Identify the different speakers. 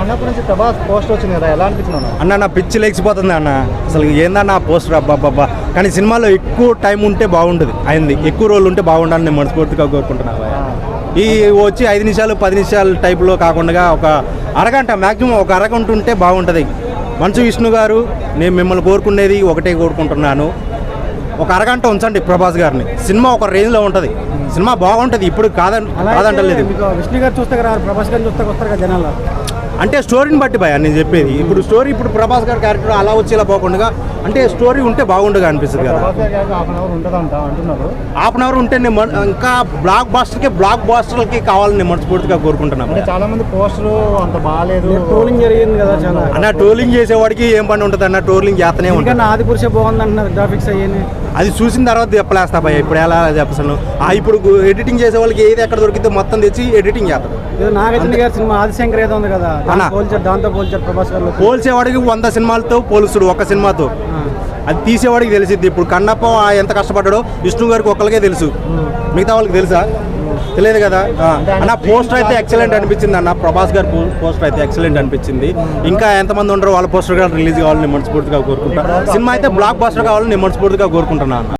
Speaker 1: కన్నప్ప నుంచి ప్రభాస్ పోస్ట్ వచ్చింది కదా ఎలా అనిపించింది అన్న?
Speaker 2: నా పిచ్చి లేచిపోతుంది అన్న. అసలు ఏందన్న ఆ పోస్టర్ అబ్బాబ్బా కానీ సినిమాలో ఎక్కువ టైం ఉంటే బాగుంటుంది అయింది. ఎక్కువ రోజులు ఉంటే బాగుండాలని నేను మనస్ఫూర్తిగా కోరుకుంటున్నా భయ్యా. ఈ వచ్చి ఐదు నిమిషాలు పది నిమిషాలు టైప్లో కాకుండా ఒక అరగంట మ్యాక్సిమం ఒక అరగంట ఉంటే బాగుంటుంది. మంచు విష్ణు గారు నేను మిమ్మల్ని కోరుకునేది ఒకటే కోరుకుంటున్నాను. ఒక అరగంట ఉంచండి ప్రభాస్ గారిని. సినిమా ఒక రేంజ్లో ఉంటుంది. సినిమా బాగుంటుంది ఇప్పుడు కాదం కాదంటలేదు.
Speaker 1: విష్ణు గారు చూస్తే ప్రభాస్ గారిని చూస్తే వస్తారు కదా జనాలు.
Speaker 2: అంటే స్టోరీని బట్టి భయ నేను చెప్పేది. ఇప్పుడు స్టోరీ ఇప్పుడు ప్రభాస్ గారి క్యారెక్టర్ అలా వచ్చి ఇలా పోకుండా అంటే స్టోరీ ఉంటే బాగుండగా అనిపిస్తుంది కదా.
Speaker 1: హాఫ్ అన్ అవర్
Speaker 2: ఉంటే నేను ఇంకా బ్లాక్ బాస్టర్కి బ్లాక్ బాస్టర్లకి కావాలని నేను మనస్ఫూర్తిగా కోరుకుంటున్నాను
Speaker 1: అంటే చాలా మంది పోస్టులు అంత బాగాలేదు ట్రోలింగ్ జరిగింది కదా చాలా.
Speaker 2: అన్న ట్రోలింగ్ చేసేవాడికి ఏం పని ఉంటుంది అన్న? ట్రోలింగ్ చేస్తూనే ఉంటుంది
Speaker 1: ఆది పురుష బాగుంది అంటున్నారు గ్రాఫిక్స్ అయ్యి
Speaker 2: అది చూసిన తర్వాత చెప్పలేస్తా భయ ఇప్పుడు ఎలా చెప్పను ఆ ఇప్పుడు ఎడిటింగ్ చేసే వాళ్ళకి ఏది ఎక్కడ దొరికితే మొత్తం తెచ్చి ఎడిటింగ్ చేస్తాడు.
Speaker 1: నాగార్జున గారి సినిమా ఆదిశంకర్ ఏదో ఉంది కదా. పోల్చారు దాంతో పోల్చారు ప్రభాస్ గారు
Speaker 2: పోల్చేవాడికి వంద సినిమాలతో పోలుస్తుడు ఒక్క సినిమాతో. అది తీసేవాడికి తెలిసిద్ది. ఇప్పుడు కన్నప్ప ఎంత కష్టపడ్డాడో విష్ణు గారికి ఒక్కరికే తెలుసు. మిగతా వాళ్ళకి తెలుసా? తెలియదు కదా. అన్న పోస్టర్ అయితే ఎక్సలెంట్ అనిపించింది అన్న. ప్రభాస్ గారి పోస్టర్ అయితే ఎక్సలెంట్ అనిపించింది. ఇంకా ఎంతమంది ఉండరో వాళ్ళ పోస్టర్ కూడా రిలీజ్ కావాలని మనస్ఫూర్తిగా కోరుకుంటా. సినిమా అయితే బ్లాక్ బాస్టర్ కావాలని నేను మనస్ఫూర్తిగా కోరుకుంటున్నాను